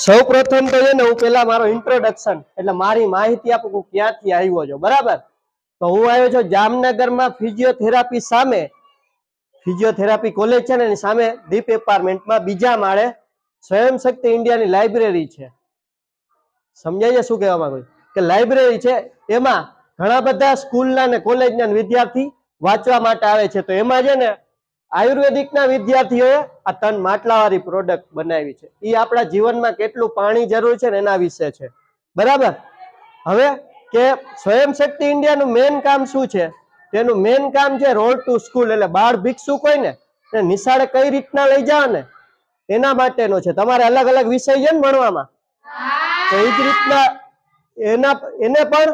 સૌ પ્રથમ તો છે ને હું પેલા મારો ઇન્ટ્રોડક્શન એટલે મારી માહિતી આપું હું ક્યાંથી આવ્યો છું, બરાબર? તો હું આવ્યો છું જામનગરમાં ફિઝિયોથેરાપી સામે. ફિઝિયોથેરાપી કોલેજ છે ને, એની સામે દીપ એપાર્ટમેન્ટમાં બીજા માળે સ્વયં શક્તિ ઇન્ડિયાની લાઇબ્રેરી છે. સમજાય શું કહેવા માંગુ કે લાઇબ્રેરી છે, એમાં ઘણા બધા સ્કૂલના ને કોલેજના વિદ્યાર્થી વાંચવા માટે આવે છે. તો એમાં છે ને આયુર્વેદિકના વિદ્યાર્થીઓએ આ તન માટલાવાળી પ્રોડક્ટ બનાવી છે. એ આપણા જીવનમાં કેટલું પાણી જરૂર છે ને એના વિશે છે. બરાબર? હવે કે સ્વયં શક્તિ ઇન્ડિયાનું મેન કામ શું છે? તેનું મેન કામ છે રોડ ટુ સ્કૂલ, એટલે બાળ ભિક્ષુક હોય ને એને નિશાળે કઈ રીતના લઈ જાવ ને એના માટેનો છે. તમારે અલગ અલગ વિષય છે ને ભણવામાં? તો એ જ રીતના એના, એને પણ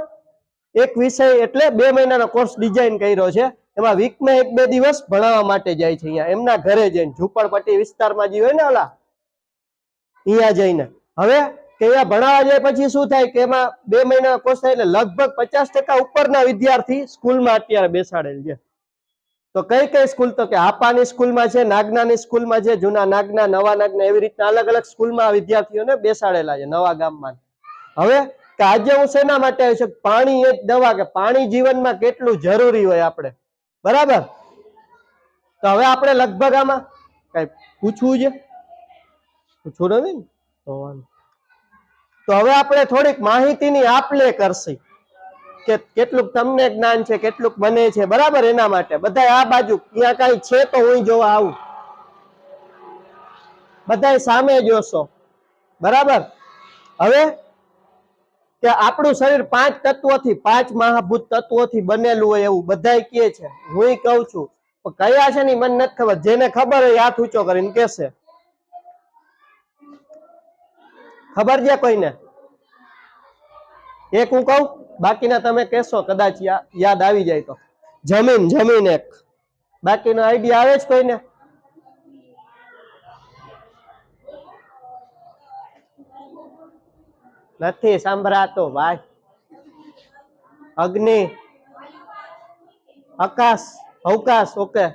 એક વિષય એટલે બે મહિનાનો કોર્સ ડિઝાઇન કર્યો છે. એમાં વીકમાં એક બે દિવસ ભણાવવા માટે જાય છે અહીંયા. એમના ઘરે જઈને, ઝૂંપડપટ્ટી વિસ્તારમાં જે હોય ને ઓલા અહીંયા જઈને. હવે કે અહીંયા ભણાવવા જાય પછી શું થાય કે એમાં બે મહિના કોર્સ થાય એટલે લગભગ પચાસ ટકા ઉપરના વિદ્યાર્થી સ્કૂલમાં અત્યારે બેસાડેલ છે. તો કઈ કઈ સ્કૂલ તો કે હાપાની સ્કૂલમાં છે, નાગનાની સ્કૂલમાં છે, જૂના નાગના, નવા નાગના, એવી રીતના અલગ અલગ સ્કૂલમાં વિદ્યાર્થીઓને બેસાડેલા છે નવા ગામમાં. હવે કે આજે હું શેના માટે આવ્યો છું? પાણી એ દવા કે પાણી જીવનમાં કેટલું જરૂરી હોય આપણે? બરાબર? તો હવે આપણે લગભગ આમાં કઈ પૂછવું છે? પૂછવું નથી તો હવે આપણે થોડીક માહિતીની આપ લે કરશી કે કેટલુંક તમને જ્ઞાન છે, કેટલુંક બને છે, બરાબર? એના માટે. બધા આ બાજુ, ત્યાં કઈ છે તો હું જોવા આવું. બધા સામે જોશો. બરાબર? હવે કે આપણું શરીર પાંચ તત્વોથી, પાંચ મહાભૂત તત્વોથી બનેલું હોય એવું બધા કહે છે. હું કહું છું. પણ કયા છે ની મને નથી ખબર. જેને ખબર હોય હાથ ઊંચો કરીને કેસે ખબર છે કોઈને? એક હું કહું, બાકીના તમે કહેશો, કદાચ યાદ આવી જાય તો. જમીન જમીન એક. બાકીનો આઈડિયા આવે છે કોઈને? નથી સંભળાતો ભાઈ. અગ્નિ આકાશ અવકાશ, ઓકે.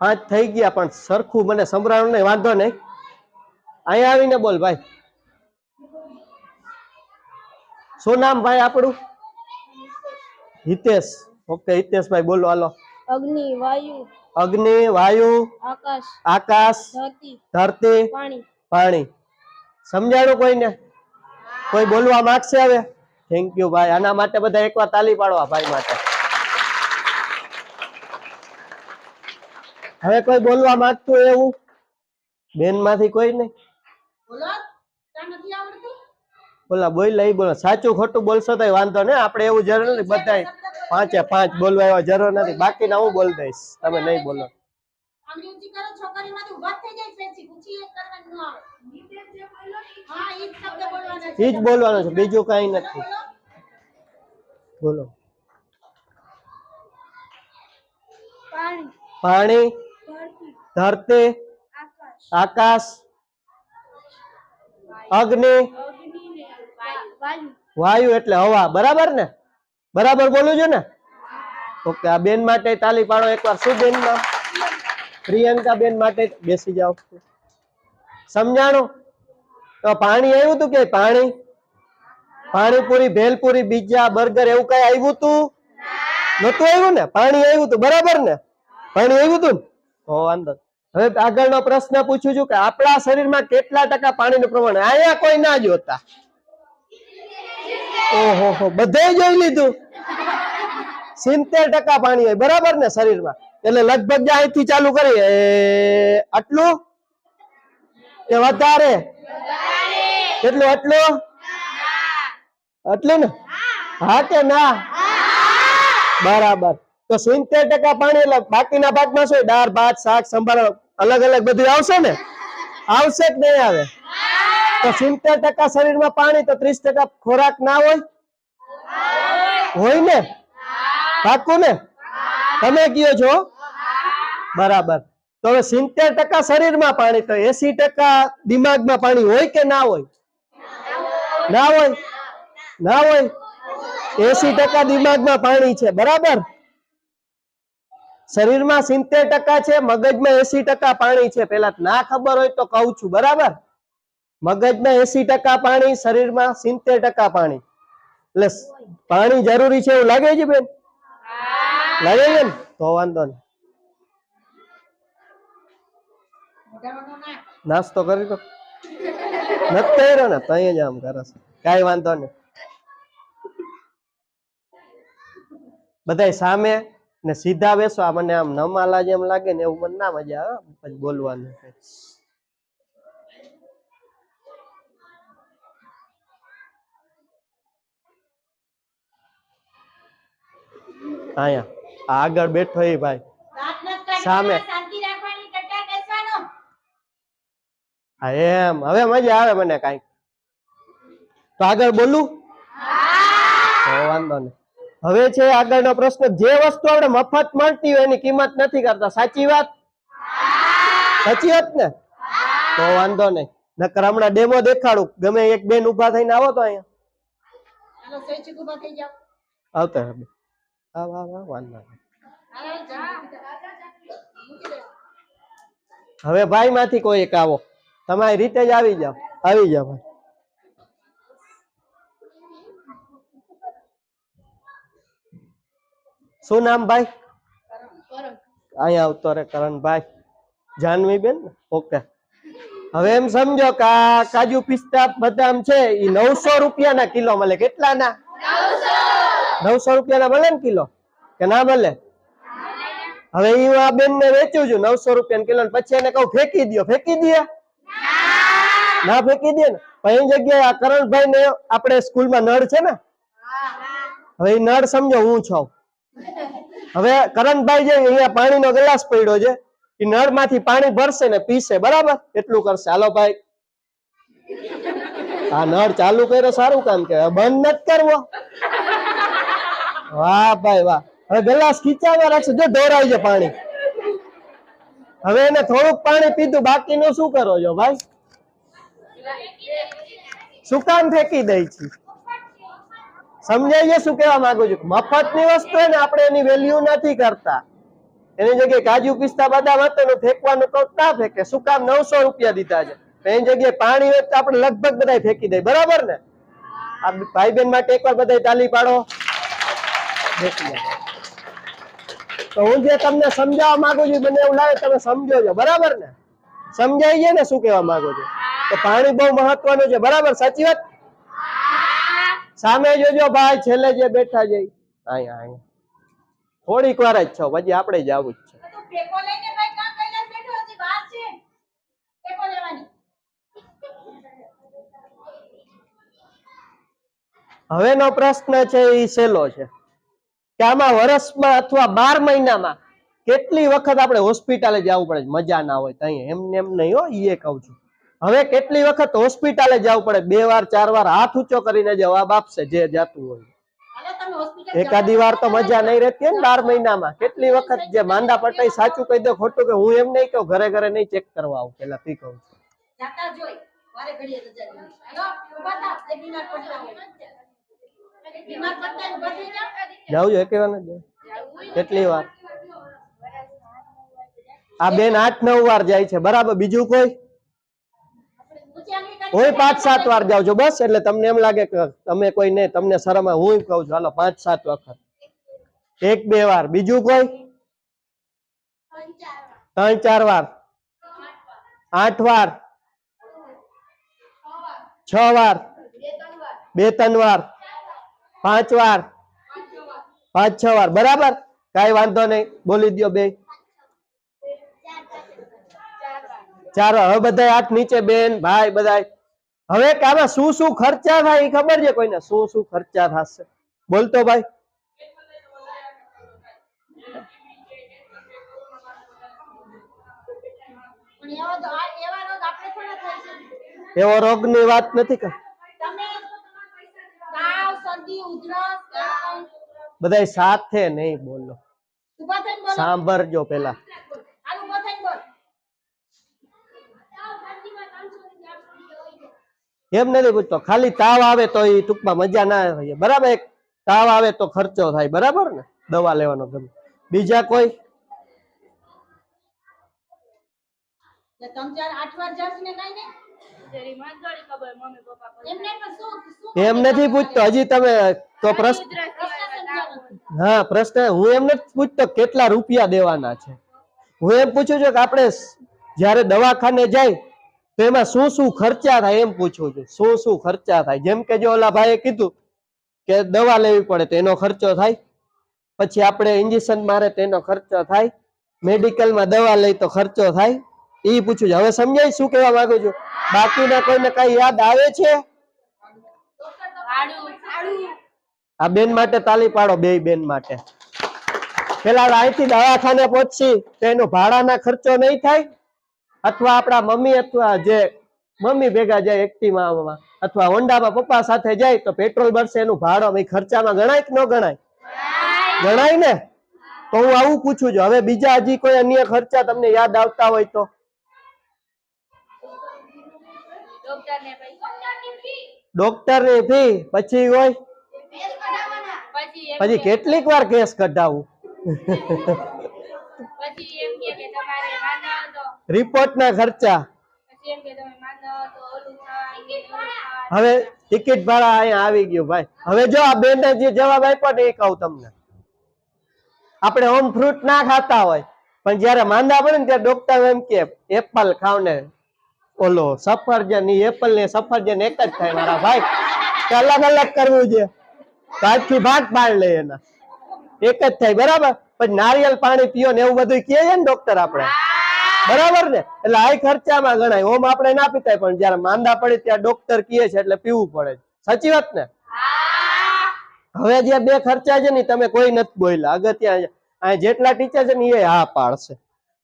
હા થઈ ગયા પણ સરખું મને સંભળાણું નહીં, વાંધો નહીં. અહીંયા આવીને બોલ ભાઈ. શું નામ ભાઈ આપણું? હિતેશ. ઓકે, હિતેશભાઈ, બોલો, હાલો. અગ્નિ, વાયુ. અગ્નિ વાયુ આકાશ આકાશ ધરતી ધરતી પાણી. પાણી. સમજાણું કોઈને? કોઈ બોલવા માંગશે હવે? થેન્ક યુ ભાઈ. આના માટે બધા એકવાર તાલી પાડવા ભાઈ માટે. હવે કોઈ બોલવા માંગતું એવું? બેનમાંથી કોઈ નહીં? બોલા. બોલ લઈ બોલો. સાચું ખોટું બોલશો તો વાંધો નહીં. આપણે એવું જરૂર નથી. બધા પાંચે પાંચ બોલવા એવા જરૂર નથી. બાકીના હું બોલ દઈશ. તમે નહીં બોલો. અંગ્રેજી કરો છોકરીમાંથી ઊભા જ થઈ જાય ફેન્સી પૂછી એક કરવાનું ન આવે. હા ઈ જ છે. બોલવાનું છે. બીજું કઈ નથી. બોલો. પાણી. પાણી ધરતી. ધરતી આકાશ. આકાશ અગ્નિ અગ્નિ ને વાયુ. વાયુ એટલે હવા. બરાબર ને? બરાબર બોલું છું ને? ઓકે, આ બેન માટે તાલી પાડો એકવાર. શું બેન નામ પ્રિયંકા બેન માટે બેસી જાઓ. સમજાણો? તો પાણી આવ્યું તું કે પાણી? પાણીપુરી, ભેલપુરી, બીજા, બર્ગર એવું કઈ આવ્યું તું? નતું આવ્યું ને? પાણી આવ્યું તું. બરાબર ને? પાણી આવ્યું તું ને? તો વાંધો. હવે આગળનો પ્રશ્ન પૂછું છું કે આપણા શરીરમાં કેટલા ટકા પાણીનું પ્રમાણ? અહીંયા કોઈ ના જોતા. ઓહો હો બધે જોઈ લીધું. સિત્તેર ટકા પાણી હોય, બરાબર ને શરીરમાં? એટલે લગભગ અહીંથી ચાલુ કરી આટલું? કે વધારે? કેટલું આટલું? આટલું ને? હા કે ના? બરાબર. તો સિત્તેર ટકા પાણી, એટલે બાકીના ભાગમાં શું દાળ, ભાત, શાક સંભાળ અલગ અલગ બધું આવશે ને? આવશે જ નહીં આવે. તો સિત્તેર ટકા શરીરમાં પાણી, તો ત્રીસ ટકા ખોરાક ના હોય? હોય ને પાકું ને તમે કયો છો? બરાબર. તો હવે સિત્તેર ટકા શરીરમાં પાણી, તો એસી ટકા દિમાગમાં પાણી હોય કે ના હોય? ના હોય? ના હોય? એસી ટકા દિમાગમાં પાણી છે, બરાબર? શરીરમાં સિત્તેર ટકા છે, મગજમાં એસી ટકા પાણી છે. પેલા ના ખબર હોય તો કહું છું, બરાબર? મગજમાં એસી ટકા પાણી, શરીરમાં સિત્તેર ટકા પાણી. એટલે પાણી જરૂરી છે એવું લાગે છે બેન? લાગે છે ને તો વાંધો નહીં. નાસ્તો કરી દો. નથી કર્યો ને, તો જ આમ કરે છે. કાંઈ વાંધો નહીં. બધાય સામે ને સીધા બેસો. આ મને આમ નમાલા જેમ લાગે ને એવું મને ના મજા આવે. પછી બોલવાનું અહીંયા. આગળ બેઠો એ ભાઈ. સામે. હા એમ. હવે મજા આવે મને કંઈક. તો આગળ બોલું? વાંધો નહીં. હવે છે આગળનો પ્રશ્ન જે વસ્તુ આપણે મફત મળતી હોય એની કિંમત નથી કરતા સાચી વાત? સાચી વાત ને? તો વાંધો નહીં. નકર હમણાં ડેમો દેખાડું. ગમે એક બેન ઊભા થઈને આવો તો અહીંયા. આવતા હા વાહ વાહ વાંધો. હવે ભાઈ માંથી કોઈ એક આવો. તમારી રીતે જ આવી જાઓ. આવી જાઓ ભાઈ. શું નામ ભાઈ? અહીંયા આવતો રે કરણભાઈ. જાનવી બેન ને? ઓકે. હવે એમ સમજો કે આ કાજુ પિસ્તા બદામ છે એ નવસો રૂપિયાના કિલો મળે. કેટલાના? નવસો રૂપિયાના મળે ને કિલો. કે ના મળે હવે આ બેન ને વેચું છું, નવસો રૂપિયા કિલો પછી એને કહું, ફેંકી દો ફેંકી દે ના ફેંકી દે ને? એની જગ્યાએ આ કરણભાઈ ને આપણે સ્કૂલમાં નળ છે ને? હવે એ નળ સમજો, હું છું. હવે કરણભાઈ જે અહીંયા પાણીનો ગ્લાસ પડ્યો છે એ નળમાંથી પાણી ભરશે ને પીશે, બરાબર? એટલું કરશે. હાલો ભાઈ. આ નળ ચાલુ કર્યો, સારું કામ કે બંધ નથી કરવો. વાહ ભાઈ વાહ. હવે ગ્લાસ ખીચાવા રાખશે. જો ઢોરાય છે પાણી. હવે એને થોડુંક પાણી પીધું. બાકીનું શું કરો છો ભાઈ? શું કામ ફેંકી દઈ છે? સમજાય શું કહેવા માંગુ છું? મફતની વસ્તુ ને, આપણે એની વેલ્યુ નથી કરતા. એની જગ્યાએ કાજુ પિસ્તા, બદામ હતો ને, ફેંકવાનું તો ના ફેંકે? શું કામ નવસો રૂપિયા દીધા છે? એની જગ્યાએ પાણી હોય તો આપણે લગભગ બધા ફેંકી દઈએ બરાબર ને? આ ભાઈ બેન માટે એકવાર બધા તાલી પાડો. તો હું જે તમને સમજાવવા માંગુ છું મને એવું લાગે તમે સમજો છો બરાબર ને? સમજાય છે ને શું કહેવા માંગુ છું? તો પાણી બહુ મહત્વનું છે બરાબર? સાચી વાત? સામે જોજો ભાઈ છેલ્લે જે બેઠા જઈ અહીંયા અહીંયા થોડીક વાર જ છો પછી આપણે જવું જ છે. હવેનો પ્રશ્ન છે એ સહેલો છે. કે આમાં વર્ષમાં અથવા બાર મહિનામાં કેટલી વખત આપણે હોસ્પિટલે જવું પડે? મજા ના હોય ત્યાં એમને એમ નહીં હો એ કહું છું. હવે કેટલી વખત હોસ્પિટલે જવું પડે? બે વાર ચાર વાર હાથ ઊંચો કરીને જવાબ આપશે જે જતું હોય. એકાદી વાર તો મજા નહીં રહેતી હોય ને બાર મહિનામાં. કેટલી વખત જે માંદા પટાઈ સાચું કહી દો ખોટું કે હું એમ નહીં કહું ઘરે ઘરે નહીં ચેક કરવા આવું પેલા પી કહું છું. જાવું એક વાર કેટલી વાર? આ બેન આઠ નવ વાર જાય છે, બરાબર? બીજું કોઈ? હોય પાંચ સાત વાર જાઉં છું, બસ, એટલે તમને એમ લાગે કે તમે કોઈ નહીં, તમને શરમ હું કહું છું, હાલો, પાંચ સાત વખત. એક બે વાર. બીજું કોઈ? ત્રણ ચાર વાર. આઠ વાર. છ વાર. બે ત્રણ વાર. પાંચ વાર. પાંચ છ વાર. બરાબર? કઈ વાંધો નહીં. બોલી દો બે. ચાર વાર. હવે બધા હાથ નીચે બેન ભાઈ બધા હવે કામાં શું શું ખર્ચા થાય એ ખબર છે કોઈને? શું શું ખર્ચા થશે? બોલતો ભાઈ. એવા રોગ રોગની વાત નથી કર બધા સાથે નહીં બોલો સાંભળજો પેલા એમ નથી પૂછતો ખાલી તાવ આવે તો એ ટૂંકમાં મજા ના થાય બરાબર એક તાવ આવે તો ખર્ચો થાય બરાબર ને દવા લેવાનો ગમે બીજા કોઈ ત્રણ ચાર આઠ વાર જશ ને કઈ નહીં એમ નથી પૂછતો. હજી તમે તો પ્રશ્ન હા પ્રશ્ન હું એમ નથી પૂછતો કેટલા રૂપિયા દેવાના છે. હું એમ પૂછું છું કે આપણે જ્યારે દવાખાને જાય તો એમાં શું શું ખર્ચા થાય એમ પૂછું છું. શું શું ખર્ચા થાય? જેમ કે જો ઓલા ભાઈએ કીધું કે દવા લેવી પડે તો એનો ખર્ચો થાય. પછી આપણે ઇન્જેક્શન મારે તો એનો ખર્ચો થાય. મેડિકલમાં દવા લઈ તો ખર્ચો થાય. એ પૂછું છું, હવે સમજાય શું કહેવા માંગુ છું? બાકીના કોઈને કઈ યાદ આવે છે? આ બેન માટે તાલી પાડો બે બેન માટે. પેલા અહીંથી દવાખાને પહોંચી, તો એનો ભાડાના ખર્ચો નહીં થાય? અથવા આપણા મમ્મી અથવા જે મમ્મી ભેગા જાય એક્ટિવામાં અથવા હોન્ડામાં પપ્પા સાથે જાય, તો પેટ્રોલ ભરશે, એનું ભાડો ખર્ચામાં ગણાય કે ન ગણાય? ગણાય ને? તો હું આવું પૂછું છું, હવે બીજા હજી કોઈ અન્ય ખર્ચા તમને યાદ આવતા હોય તો? ડોક્ટરની ફી પછી હોય? પછી કેટલીક વાર કેસ કઢાવવું પછી એમ કે કે તમારે માંદા હો તો રિપોર્ટ ના ખર્ચા. હવે ટિકિટ ભાડા અહીંયા આવી ગયું ભાઈ. હવે જો આ બેન જે જવાબ આપ્યો ને એ કહું તમને. આપણે હોમ ફ્રૂટ ના ખાતા હોય પણ જ્યારે માંદા પડે ને ત્યારે ડોક્ટર એમ કે એપલ ખાવ ને ઓલો સફરજનની એપલ ને સફરજન એક જ થાય મારા ભાઈ. અલગ અલગ કરવું છે. ભાગથી ભાગ પાડ લે એના. એક જ થાય, બરાબર? પછી નારિયેલ પાણી પીઓ ને એવું બધું કહે છે ને ડોક્ટર આપણે. બરાબર ને? એટલે આ ખર્ચામાં ગણાય. ઓમ આપણે ના પીતા પણ જયારે માંદા પડે ત્યાં ડોક્ટર કહે છે એટલે પીવું પડે સાચી વાત ને? હવે જે બે ખર્ચા છે ને તમે કોઈ નથી બોલ્યા. અગત્ય જેટલા ટીચર છે ને એ હા પાડશે.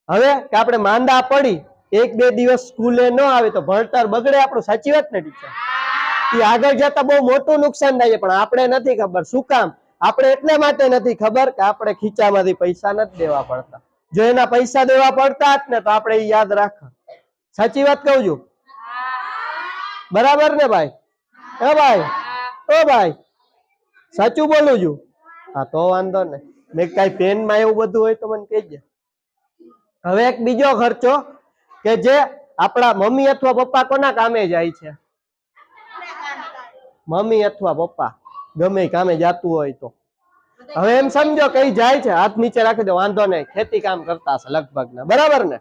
હવે કે આપણે માંદા પડી એક બે દિવસ સ્કૂલે ન આવે તો ભણતર બગડે આપણું સાચી વાત ને ટીચર? એ આગળ જતા બહુ મોટું નુકસાન થાય પણ આપણે નથી ખબર શું કામ. આપણે એટલે માટે નથી ખબર કે આપણે ખીચામાંથી પૈસા નથી દેવા પડતા. જો એના પૈસા દેવા પડતા જ ને તો આપણે યાદ રાખ સાચી વાત કહું છું? બરાબર ને ભાઈ? હે ભાઈ? ઓ ભાઈ? સાચું બોલું છું? હા, તો વાંધો ને મેં કઈ પેનમાં એવું બધું હોય તો મને કહેજે. હવે એક બીજો ખર્ચો. કે જે આપણા મમ્મી અથવા પપ્પા કોના કામે જાય છે? મમ્મી અથવા પપ્પા. ગમે કામે જાતું હોય તો. હવે એમ સમજો કઈ જાય છે, હાથ નીચે રાખી દો, વાંધો નહીં, ખેતી કામ કરતા હશે લગભગ ને બરાબર ને?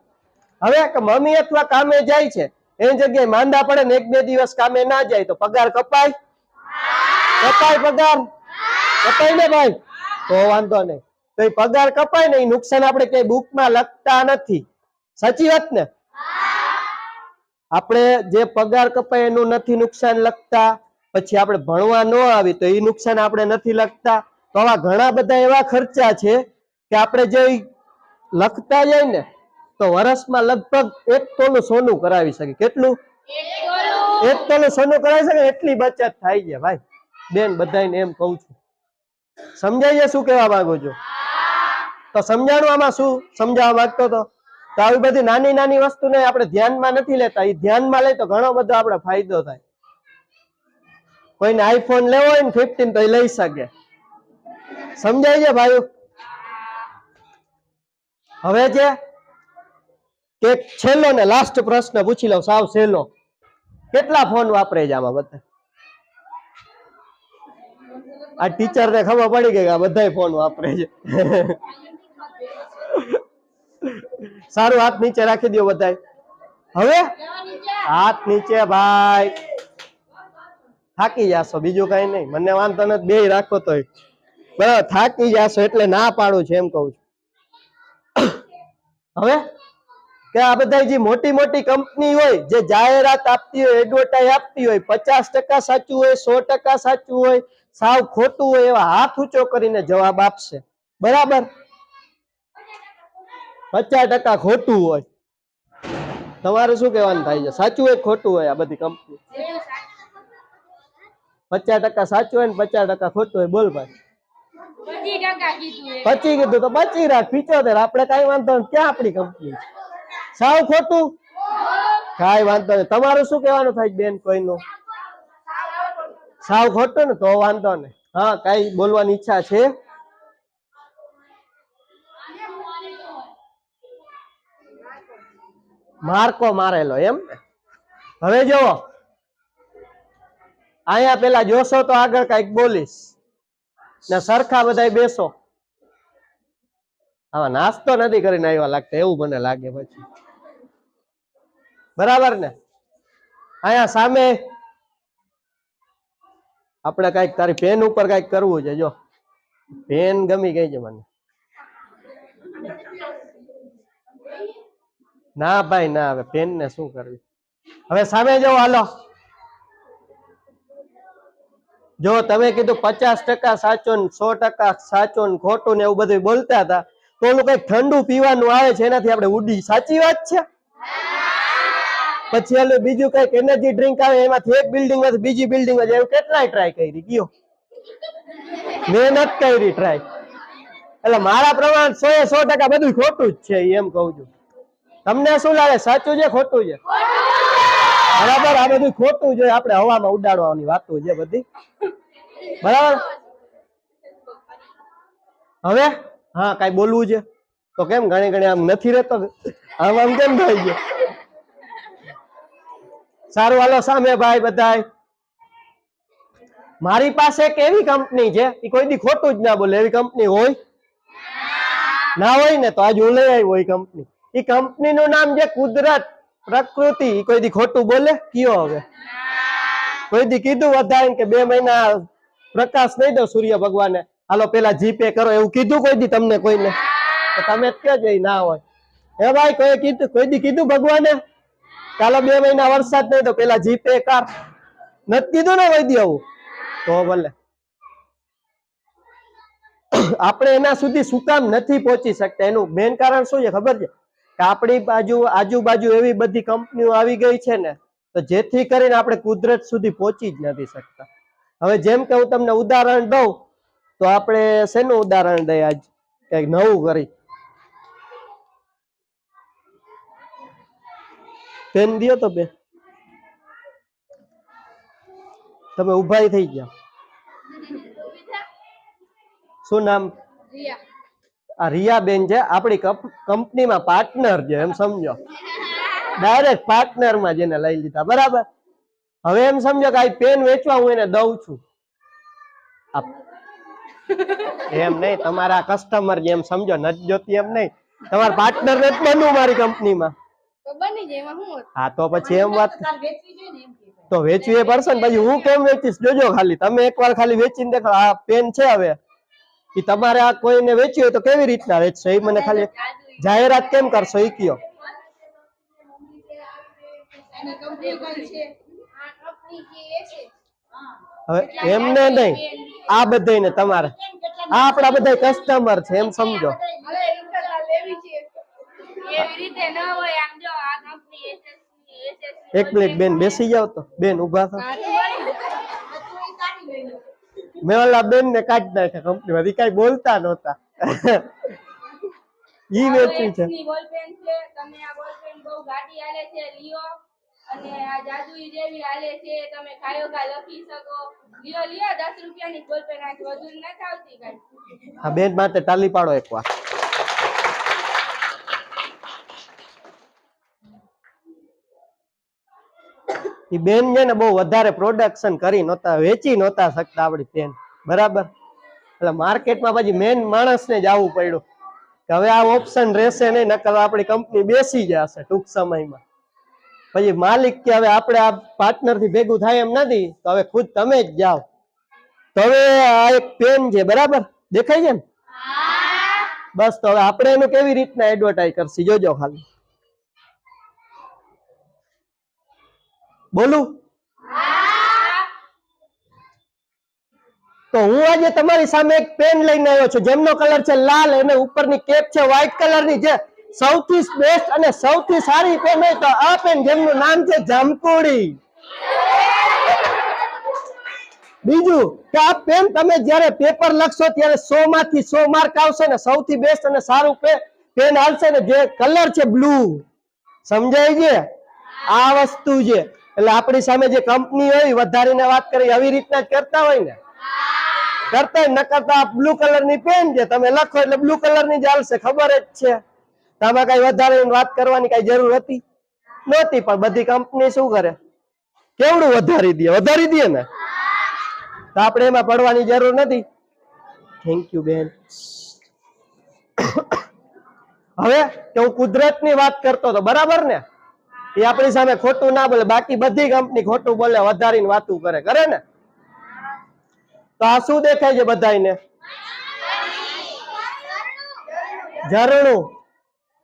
હવે મમ્મી અથવા કામે જાય છે, એ જગ્યાએ માંદા પડે ને એક બે દિવસ કામે ના જાય તો પગાર કપાય? કપાય પગાર? કપાય ને ભાઈ? તો વાંધો નહીં. તો એ પગાર કપાય ને એ નુકસાન આપણે કઈ બુકમાં લખતા નથી. સાચી વાત ને? આપણે જે પગાર કપાય એનું નથી નુકસાન લખતા પછી આપણે ભણવા ન આવી તો એ નુકસાન આપણે નથી લખતા તો આવા ઘણા બધા એવા ખર્ચા છે કે આપણે જે લખતા જાય ને, તો વર્ષમાં લગભગ એક તોલું સોનું કરાવી શકે. કેટલું? એક તોલું સોનું કરાવી શકે, એટલી બચત થાય છે ભાઈ. બેન બધાને એમ કહું છું. સમજાઈએ શું કહેવા માંગુ છું? તો સમજાણું આમાં શું? સમજાવવા માંગતો તો? તો આવી બધી નાની નાની વસ્તુને આપણે ધ્યાનમાં નથી લેતા. એ ધ્યાનમાં લઈ તો ઘણો બધો આપણે ફાયદો થાય. કોઈને આઈફોન લેવો હોય ને ફિફ્ટીન તો એ લઈ શકે. સમજાય છે ભાઈ? હવે છે કે છેલ્લો ને લાસ્ટ પ્રશ્ન પૂછી લઉં સાવ સહેલો કેટલા ફોન વાપરે છે આમાં બધા? આ ટીચર ને ખબર પડી ગઈ કે આ બધાય ફોન વાપરે છે. સારું, હાથ નીચે રાખી દો બધા હવે? હાથ નીચે, ભાઈ. થાકી જાશો, બીજું કઈ નહીં. મને વાંધો નથી બે રાખો તો બરાબર, થાકી જાશો એટલે ના પાડું છે, એમ કઉ છું. હવે? કે આ બધા જે મોટી મોટી કંપની હોય, જે જાહેરાત આપતી હોય એડવર્ટાઈઝ આપતી હોય, પચાસ ટકા સાચું હોય, સો ટકા સાચું હોય, સાવ ખોટું હોય, એવા હાથ ઊંચો કરીને જવાબ આપશે. બરાબર? પચાસ ટકા ખોટું હોય. તમારે શું કહેવાનું થાય છે? સાચું હોય ખોટું હોય આ બધી કંપની પચાસ ટકા સાચું હોય ને પચાસ ટકા ખોટું હોય બોલ ભાઈ. પચી કીધું તો પચી રાખ પિચોતેર. આપણે કઈ વાંધો ક્યાં આપણી કંપની સાવ ખોટું? કઈ વાંધો નહીં તમારું શું કહેવાનું થાય બેન કોઈનું? સાવ ખોટું ને તો વાંધો નહીં. હા કઈ બોલવાની ઈચ્છા છે? માર્કો મારેલો એમ હવે જુઓ અહીંયા પેલા જોશો તો આગળ કંઈક બોલીશ. ને સરખા બધા બેસો. આવા નાસ્તો નથી કરીને આવ્યા લાગતા, એવું મને લાગે પછી. બરાબર ને? અહીંયા સામે આપણે કંઈક તારી પેન ઉપર કંઈક કરવું છે, જો. પેન ગમી ગઈ છે મને. ના ભાઈ, ના, હવે પેન ને શું કરવી? હવે સામે જાઓ, હાલો. જો તમે કીધું પચાસ ટકા સાચો ને સો ટકા સાચો ને ખોટું ને એવું બધું બોલતા હતા, તો ઓલું કંઈક ઠંડુ પીવાનું આવે છે, એનાથી આપણે ઉડી સાચી વાત છે? પછી એલું બીજું કંઈક એનર્જી ડ્રિંક આવે, એમાંથી એક બિલ્ડિંગમાંથી બીજી બિલ્ડિંગ એવું કેટલાય ટ્રાય કરી, ગયો. મેં નથી કરી ટ્રાય એટલે મારા પ્રમાણ સો એ સો ટકા બધું ખોટું જ છે, એમ કહું છું. તમને શું લાગે? સાચું છે ખોટું છે? બરાબર? આ બધું ખોટું છે. આપણે હવામાં ઉડાડવાની વાતો છે બધી. બરાબર? હવે? હા, કઈ બોલવું છે? તો કેમ ઘણી ઘણી આમ નથી રહેતો? આમ આમ કેમ થઈ ગયો સારું, હાલો, સામે ભાઈ બધાય. મારી પાસે એક એવી કંપની છે એ કોઈ દી ખોટું જ ના બોલે. એવી કંપની હોય? ના હોય ને તો આજ હું લઈ આવ્યો એ કંપની. એ કંપની નું નામ છે કુદરત પ્રકૃતિ. કોઈ દી ખોટું બોલે? કયો હવે? કોઈ દી કીધું વધારે કે બે મહિના પ્રકાશ નહીં દો સૂર્ય ભગવાને. હાલો, પેલા જીપે કરો. એવું કીધું કોઈ દી તમને કોઈને? તમે કે ના હોય. હે ભાઈ, કોઈ કીધું કોઈ દી કીધું ભગવાને? ચાલો, બે મહિના વરસાદ નહીં તો પેલા જીપે કર. નથી કીધું ને વૈદ્ય આવું? તો ભલે આપણે એના સુધી શું કામ નથી પહોંચી શકતા. એનું મેન કારણ શું છે ખબર છે? કે આપણી બાજુ આજુબાજુ એવી બધી કંપનીઓ આવી ગઈ છે ને તો જેથી કરીને આપણે કુદરત સુધી પહોંચી જ નથી શકતા. હવે જેમ કે હું તમને ઉદાહરણ દઉં તો આપણે શેનું ઉદાહરણ દઈએ આજ? કંઈક નવું કરી. પેન દો તો બે. તમે ઉભાઈ થઈ ગયા. શું નામ? રિયા. આ રિયાબેન છે આપણી કંપનીમાં પાર્ટનર છે એમ સમજો. ડાયરેક્ટ પાર્ટનરમાં જેને લઈ લીધા બરાબર? હવે એમ સમજો કે આ પેન વેચવા હું એને દઉં છું. એમ નહીં તમારા કસ્ટમર જેમ સમજો નથી જોતી એમ નહીં. તમારા પાર્ટનર ને બનવું મારી કંપનીમાં. તો બની જાય એમાં શું હતું? હા તો પછી એમ વાત તો વેચવી એ પડશે ને પછી હું કેમ વેચીશ? જોજો ખાલી તમે એકવાર ખાલી વેચીને દેખો આ પેન છે હવે. ઈ તમારે આ કોઈને વેચવી હોય તો કેવી રીતના વેચશો? એ મને ખાલી જાહેરાત કેમ કરશો? એ કયો? હવે એમને નહીં. આ બધાને તમારે. આ આપણા બધા કસ્ટમર છે, એમ સમજો. ન એક મિનિટ બેન, બેસી જાવ તો. બેન ઊભા થા આ તું ઈ કાઢી લઈ લે મેં ઓલા બેન ને કાઢી નાખ્યા કંપની માંથી કઈ બોલતા નહોતા. ઈ વેચવી છે. તમે આ બોલપેન બહુ ગાડી હાલે છે લિયો. અને આ જાદુઈ જેવી હાલે છે તમે ખાયો લખી શકો. લિયો લિયો દસ રૂપિયાની બોલપેન આ વધુ નથી આવતી કાંઈ. આ બેન માટે તાલી પાડો એકવાર ઈ બેન છે ને બહુ વધારે પ્રોડક્શન કરી નહોતા વેચી નહોતા શકતા આપણી પેન બરાબર? એટલે માર્કેટમાં પછી મેન માણસને જ આવવું પડ્યું. કે હવે આ ઓપ્શન રહેશે નહીં નકર આપણી કંપની બેસી જશે ટૂંક સમયમાં. પછી માલિક કે હવે આપણે આ પાર્ટનરથી ભેગું થાય એમ નથી તો હવે ખુદ તમે જ જાઓ. તો હવે આ એક પેન છે બરાબર? દેખાય છે ને? બસ તો હવે આપણે એનું કેવી રીતના એડવર્ટાઈઝ કરશી? જોજો ખાલી. બોલું? તો હું આજે તમારી સામે એક પેન લઈને આવ્યો છું. જેમનો કલર છે લાલ અને ઉપરની કેપ છે વ્હાઈટ કલરની જે સૌથી બેસ્ટ અને સૌથી સારી પેન હોય તો આ પેન જેમનું નામ છે જામકુડી. બીજું કે આ પેન તમે જ્યારે પેપર લખશો ત્યારે સો માંથી સો માર્ક આવશે ને સૌથી બેસ્ટ અને સારું પેન આવશે ને જે કલર છે બ્લુ સમજાય છે? આ વસ્તુ છે. એટલે આપણી સામે જે કંપની હોય, વધારીને વાત કરી આવી રીતના જ કરતા હોય ને? કરતા ન કરતા બ્લુ કલરની પેન છે તમે લખો એટલે બ્લુ કલરની આવશે ખબર જ છે. તો કઈ વધારે વાત કરવાની કઈ જરૂર હતી? નહોતી, પણ બધી કંપની શું કરે? કેવડું વધારી દે? વધારી દે ને? તો આપણે એમાં પડવાની જરૂર નથી. થેન્ક યુ બેન. હવે કે હું કુદરતની વાત કરતો હતો, બરાબર ને? એ આપણી સામે ખોટું ના બોલે, બાકી બધી કંપની ખોટું બોલે, વધારીને વાતું કરે કરે ને? તો આ શું દેખાય છે બધાને ઝરણું,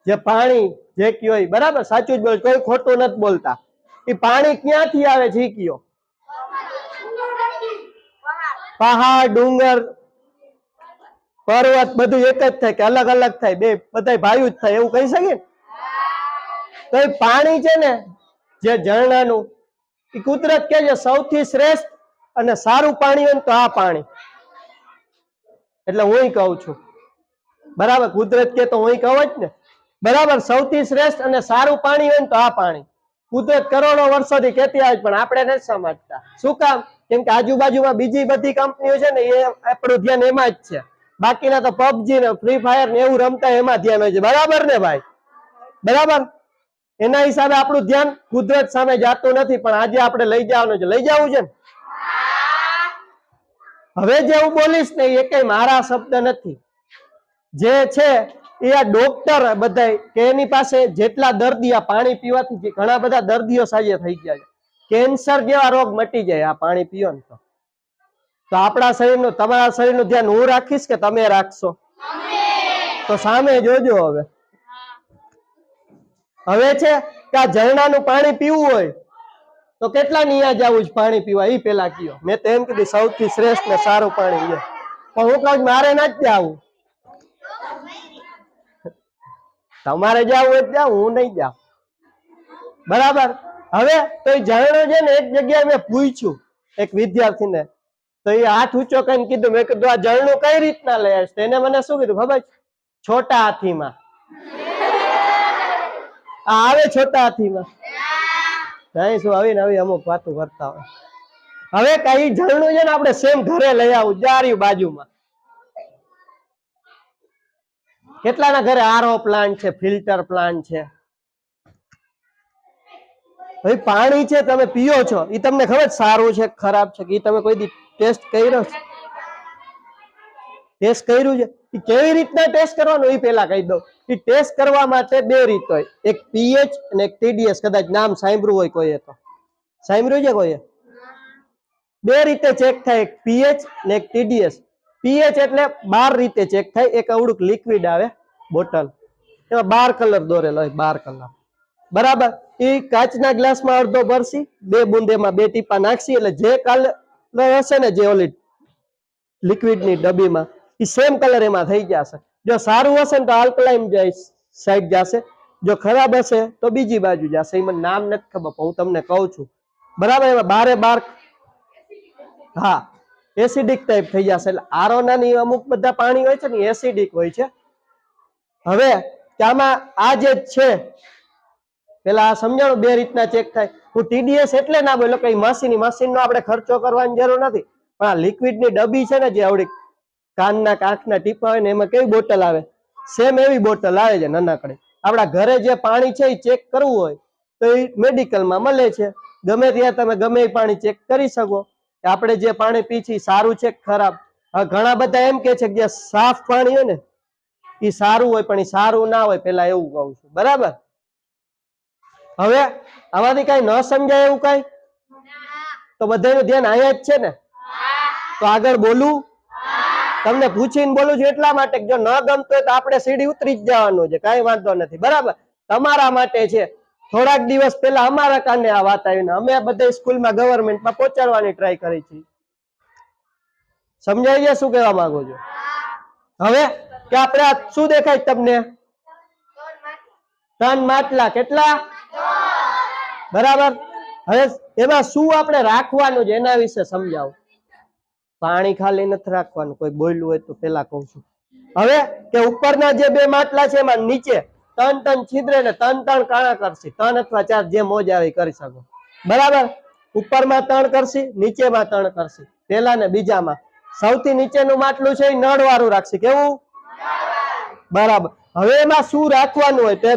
જે પાણી જે કયો બરાબર? સાચું જ બોલ, કોઈ ખોટું નથી બોલતા. એ પાણી ક્યાંથી આવે છે કયો? પહાડ, ડુંગર, પર્વત, બધું એક જ થાય કે અલગ અલગ થાય, બે બધા ભાઈ જ થાય, એવું કહી શકીએ? તો એ પાણી છે ને, જે ઝરણાનું, એ કુદરત કે છે સૌથી શ્રેષ્ઠ અને સારું પાણી હોય તો આ પાણી. એટલે હું કહું છું. બરાબર? કુદરત કે તો હું કહું જ ને. બરાબર? સૌથી શ્રેષ્ઠ અને સારું પાણી હોય તો આ પાણી. કુદરત કરોડો વર્ષોથી કહેતી આવે પણ આપણે નથી સમજતા. શું કામ? કેમ કે આજુબાજુમાં બીજી બધી કંપનીઓ છે ને, એ આપણું ધ્યાન એમાં જ છે. બાકીના તો પબજી ને, ફ્રી ફાયર ને એવું રમતા એમાં ધ્યાન હોય છે. બરાબર ને ભાઈ? બરાબર? એના હિસાબે આપણું ધ્યાન કુદરત સામે જાતું નથી પણ આજે આપણે લઈ જવાનું છે. લઈ જવું છે હવે જે હું બોલીશ ને એ કઈ મારા શબ્દ નથી. જે છે એ આ ડોક્ટર બધા કે એની પાસે જેટલા દર્દી આ પાણી પીવાથી ઘણા બધા દર્દીઓ સાજે થઈ ગયા છે. કેન્સર જેવા રોગ મટી જાય આ પાણી પીઓ ને તો. તો આપણા શરીરનું તમારા શરીરનું ધ્યાન હું રાખીશ કે તમે રાખશો? તો સામે જોજો હવે. હવે છે કે આ ઝરણાનું પાણી પીવું હોય, તો કેટલા નિયા જવું છે પાણી પીવા એ પેલા કયો. મેં તો એમ કીધું, સૌથી શ્રેષ્ઠ ને સારું પાણી છે પણ હું કહું મારે મારે નથી જવું તમારે જવું હોય ત્યાં હું નહીં જાઉં બરાબર? હવે તો એ ઝરણું છે ને, એક જગ્યાએ મેં પૂછ્યું એક વિદ્યાર્થીને. તો એ હાથ ઊંચો કરીને કીધું, મેં કીધું, આ ઝરણું કઈ રીતના લે આવીશ એને મને શું કીધું ખબર છોટા હાથીમાં. આવે છોટા હાથીમાં નહીં શું આવી નવી અમુક વાતો કરતા હોય. હવે કઈ ઝરણું છે ને આપણે સેમ ઘરે લઈ આવું જાર્યું બાજુમાં. કેટલાના ઘરે આરો પ્લાન્ટ છે ફિલ્ટર પ્લાન્ટ છે? ભાઈ પાણી છે, તમે પીઓ છો. એ તમને ખબર સારું છે ખરાબ છે કે તમે કોઈ દી ટેસ્ટ કર્યો છે? ટેસ્ટ કર્યું છે? એ કેવી રીતના ટેસ્ટ કરવાનો? એ પેલા કહી દઉં. એ ટેસ્ટ કરવા માટે બે રીત હોય. એક પીએચ અને એક ટીડીએસ કદાચ નામ સાંભળ્યું હોય કોઈએ તો. સાંભળ્યું છે કોઈએ? બે રીતે ચેક થાય. એક પીએચ ને એક ટીડીએસ પીએચ એટલે બાર રીતે ચેક થાય. એક અવડુંક લિક્વિડ આવે બોટલ એમાં બાર કલર દોરેલો હોય, બાર કલર બરાબર? એ કાચના ગ્લાસમાં અડધો ભરસી બે બુંદેમાં બે ટીપા નાખશી, એટલે જે કલર હશે ને જે ઓલી લિક્વિડની ડબ્બીમાં એ સેમ કલર એમાં થઈ જશે. જો સારું હશે ને તો આલ્કલાઇન સાઈડ જશે. જો ખરાબ હશે તો બીજી બાજુ જશે. એ મને નામ નથી ખબર હું તમને કહું છું. બરાબર? એમાં બારે બાર હા એસિડિક ટાઈપ થઈ જશે. એટલે આરોના ની અમુક બધા પાણી હોય છે ને એસિડિક હોય છે. હવે આમાં આ જે છે, પેલા આ સમજાણું બે રીતના ચેક થાય. હું ટીડીએસ એટલે ના બોલો, કે મશીન મશીન નો આપણે ખર્ચો કરવાની જરૂર નથી. પણ આ લિક્વિડની ડબ્બી છે ને જે આવડી કાનના કાંખના ટીપા હોય ને એમાં કેવી બોટલ આવે? સેમ એવી બોટલ આવે છે નાનકડી. આપણા ઘરે જે પાણી છે એ ચેક કરવું હોય તો એ મેડિકલમાં મળે છે. ગમે ત્યાં તમે ગમે એ પાણી ચેક કરી શકો. કે આપણે જે પાણી પી છીએ સારું છે ખરાબ? હવે ઘણા બધા એમ કે છે કે જે સાફ પાણી હોય ને એ સારું હોય પણ એ સારું ના હોય પેલા એવું કહું છું. બરાબર? હવે આમાંથી કઈ ન સમજાય એવું કઈ? તો બધાનું ધ્યાન અહીંયા જ છે ને? તો આગળ બોલું. તમને પૂછીને બોલું છું એટલા માટે જો ન ગમતું હોય તો આપણે સીડી ઉતરી જ જવાનું છે, કાંઈ વાંધો નથી. બરાબર? તમારા માટે છે, થોડાક દિવસ પહેલા અમારા કાને આ વાત આવી ને અમે બધા સ્કૂલમાં ગવર્મેન્ટમાં પહોંચાડવાની ટ્રાય કરી છે. સમજાય ગયા? શું કહેવા માંગો છો? હવે કે આપણે આ શું દેખાય તમને? ત્રણ માટલા. કેટલા? બરાબર? હવે એમાં શું આપણે રાખવાનું છે એના વિશે સમજાવો. પાણી ખાલી નથી રાખવાનું. કોઈ બોલ્યું હોય તો પેલા કહું છું. હવે કે ઉપરના જે બે માટલા છે એમાં નીચે ત્રણ ત્રણ છિદ્રે ને ત્રણ ત્રણ કાણા કરશે. ત્રણ અથવા ચાર જે મોજ આવે કરી શકો. બરાબર? ઉપરમાં ત્રણ કરશી, નીચેમાં ત્રણ કરશી. પેલા ને બીજામાં. સૌથી નીચેનું માટલું છે એ નળ વાળું રાખશે. કેવું? બરાબર. હવે એમાં શું રાખવાનું હોય તે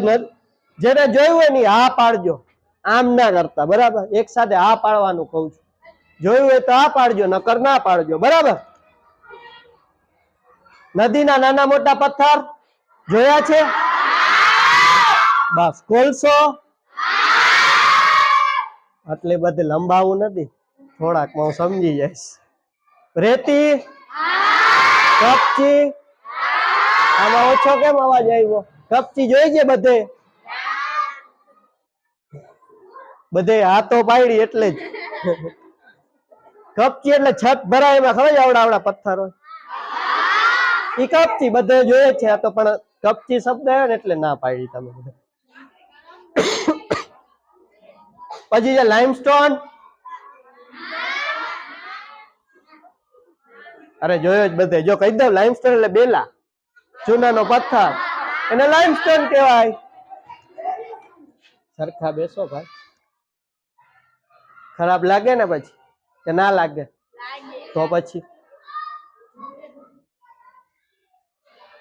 જેને જોયું હોય ને હા પાડજો. આમ ના કરતા. બરાબર? એક સાથે આ પાડવાનું કહું છું. જોયું હોય તો આ પાડજો, નકર ના પાડજો, બરાબર? નદીના નાના મોટા પથ્થર જોયા છે? બસ, કોલસો? એટલે બધે લંબાવું નથી. થોડાક હું સમજી જઈશ. રેતી? કપચી? આમાં ઓછો કેમ અવાજ આવ્યો? કપચી જોઈ છે બધે? બધે હાથો પાડી એટલે જ. કપચી એટલે છત ભરાય એમાં ખબર આવડા આવડા પથ્થર? હોય ઈ કપચી બધે જોઈએ છે, આ તો પણ કપચી શબ્દ આવ્યો ને એટલે ના પાડી તમે બધે. પછી છે લાઇમસ્ટોન અરે જોયો જ બધે. જો કહી દઉં લાઇમસ્ટોન એટલે બેલા, ચૂનાનો પથ્થર. એને લાઇમસ્ટોન કહેવાય. સરખા બેસો ભાઈ. ખરાબ લાગે ને પછી? કે ના લાગે? તો પછી?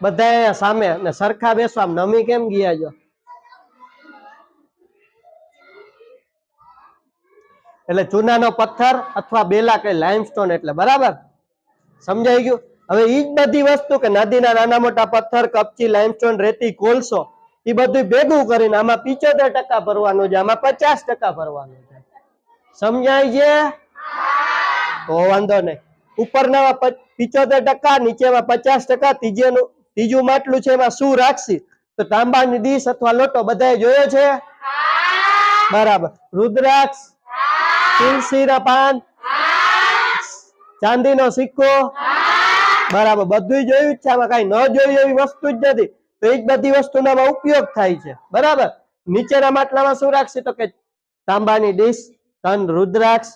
બધા સામે ને સરખા બેસો, આમ નમી કેમ ગયા જો એટલે ચૂનાનો પથ્થર અથવા બેલા કઈ લાઇમસ્ટોન એટલે, બરાબર? સમજાઈ ગયું? હવે એ જ બધી વસ્તુ કે નદીના નાના મોટા પથ્થર, કપચી લાઇમસ્ટોન રેતી, કોલસો એ બધું ભેગું કરીને આમાં પિચોતેર ટકા ભરવાનું છે, આમાં પચાસ ટકા ભરવાનું છે. સમજાય છે? તો વાંધો નહીં. ઉપરના પિચોતેર ટકા, નીચેમાં પચાસ ટકા, ત્રીજેનું, ત્રીજું માટલું છે એમાં શું રાખશી? તો તાંબાની ડીશ અથવા લોટો બધાએ જોયો છે? બરાબર. રુદ્રાક્ષ, તુલસીના પાન, ચાંદીનો સિક્કો. બરાબર. બધું જોયું છે. આમાં કઈ ન જોયું એવી વસ્તુ જ નથી. તો એ જ બધી વસ્તુના ઉપયોગ થાય છે. બરાબર. નીચેના માટલામાં શું રાખશે? તો કે તાંબાની ડીશ, તન રુદ્રાક્ષ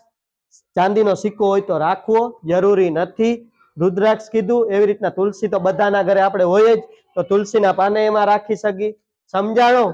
ચાંદીનો સિક્કો હોય તો રાખવો, જરૂરી નથી. રુદ્રાક્ષ કીધું, એવી રીતના તુલસી તો બધાના ઘરે આપણે હોય જ, તો તુલસીના પાને એમાં રાખી શકી સમજાણો?